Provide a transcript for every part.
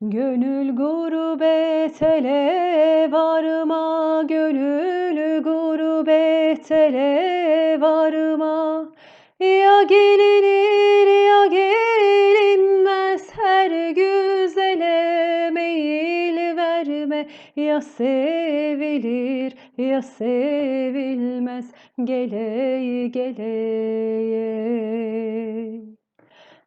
Gönül gurbet ele varma, gönül gurbet ele varma. Ya gelinir ya gelinmez, her güzele meyil verme. Ya sevilir ya sevilmez, geley geley.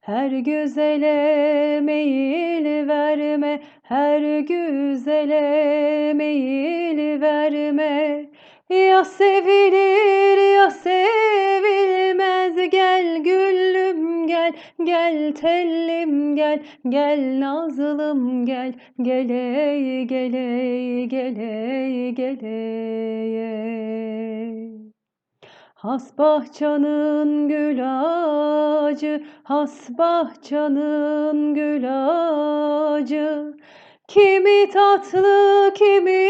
Her güzele meyil verme, her güzele meyil verme. Ya sevilir ya sevilmez, gel güllüm gel, gel tellim gel, gel nazlım gel, geley geley geley geley. Has bahçanın gül ağacı, has bahçanın gül ağacı. Kimi tatlı kimi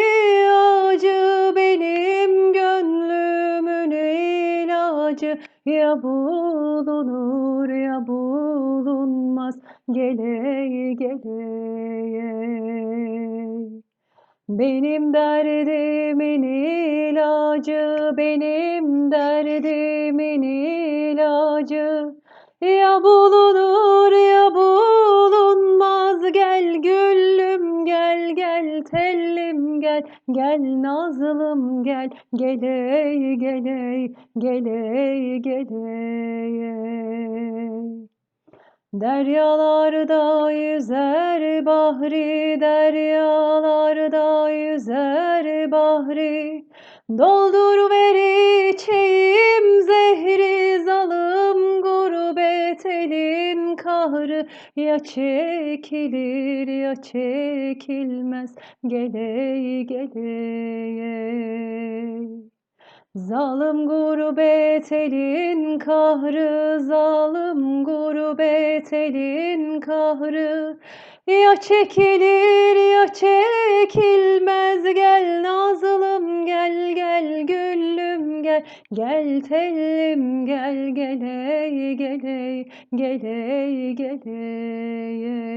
acı, benim gönlümün ilacı. Ya bulunur ya bulunmaz, geley geley. Benim derdimin ilacı, benim derdimin ilacı. Ya bulunur ya bulunmaz, gel güllüm gel, gel tellim gel, gel nazlım gel, geley geley, geley geley. Deryalarda yüzer bahri, deryalarda yüzer bahri. Dolduruver içeyim zehri, zalım gurbet elin kahrı. Ya çekilir ya çekilmez, geley geley. Zalim gurbet elin kahrı, zalim gurbet elin kahrı. Ya çekilir ya çekilmez, gel nazlım gel, gel güllüm gel, gel tellim gel, geley geley, geley geley.